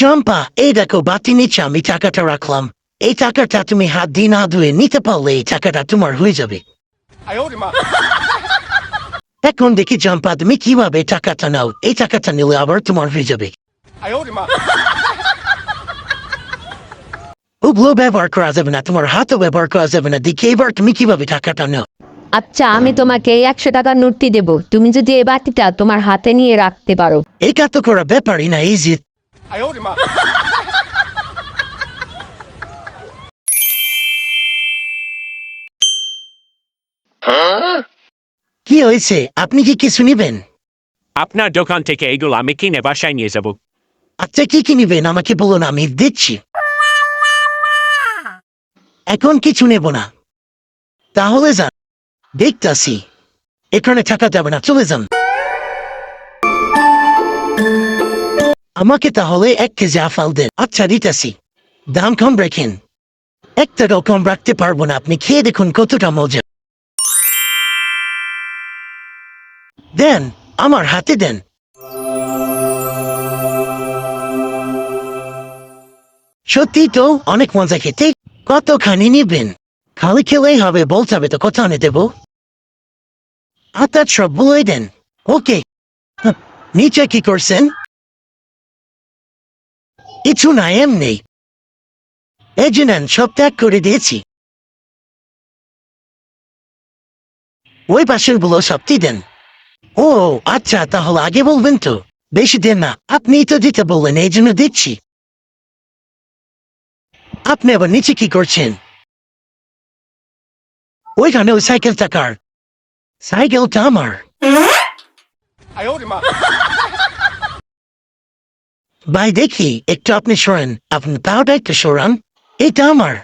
চম্পা এই দেখো বাতি নিচে আমি টাকাটা রাখলাম। এই টাকাটা তুমি হাত দিয়ে না ধুয়ে নিতে পারলে এই টাকাটা তোমার হয়ে যাবে। এখন দেখি চম্পা তুমি কীভাবে টাকাটা নাও এই টাকাটা নিলে আবার তোমার হয়ে যাবে। ওগুলো ব্যবহার করা যাবে না তোমার হাতও ব্যবহার করা যাবে না। দেখি এবার তুমি কীভাবে টাকাটা নাও। আচ্ছা আমি তোমাকে একশো টাকার নোটটি দেব। তুমি যদি এ বাতিটা তোমার হাতে নিয়ে রাখতে পারো। এই তো করা ব্যাপারই না ইজিত 哎呦我的妈！ কি হয়েছে আপনি কি কিছু নিবেন আপনার দোকান থেকে এগুলো আমি কিনে বাসায় নিয়ে যাব আচ্ছা কি কি নিবেন আমাকে বলুন আমি দিচ্ছি এখন কিছু নেব না তাহলে যান দেখতাছি এখানে থাকা যাবে না চলে যান আমাকে তাহলে এক কেজি আফাল দেন। আচ্ছা দিতেছি। দাম কম রাখেন। এক টাকাও কম রাখতে পারব না আপনি। খেয়ে দেখুন কতটা মজা। দেন, আমার হাতে দেন। সত্যি তো, অনেক মজা খেতে। কতখানি নিবেন? খালি খেলেই হবে, বলতে তো, কত আনে দেবো? আতার সব বলে দেন। ওকে। নিচে কি করছেন? কিছু না, এমনি। এই যে সব ত্যাগ করে দিয়েছি। ওই পাশের বলো সবটি দেন। ও আচ্ছা তাহলে আগে বলবেন তো। বেশি দেন না আপনি তো দিতে বললেন, এই জন্য দিচ্ছি। আপনি আবার নিচে কি করছেন? ওইখানে ওই সাইকেলটা কার? সাইকেলটা আমার। ভাই দেখি একটু আপনি সরেন। আপনি তাও একটু সরান। এটা আমার।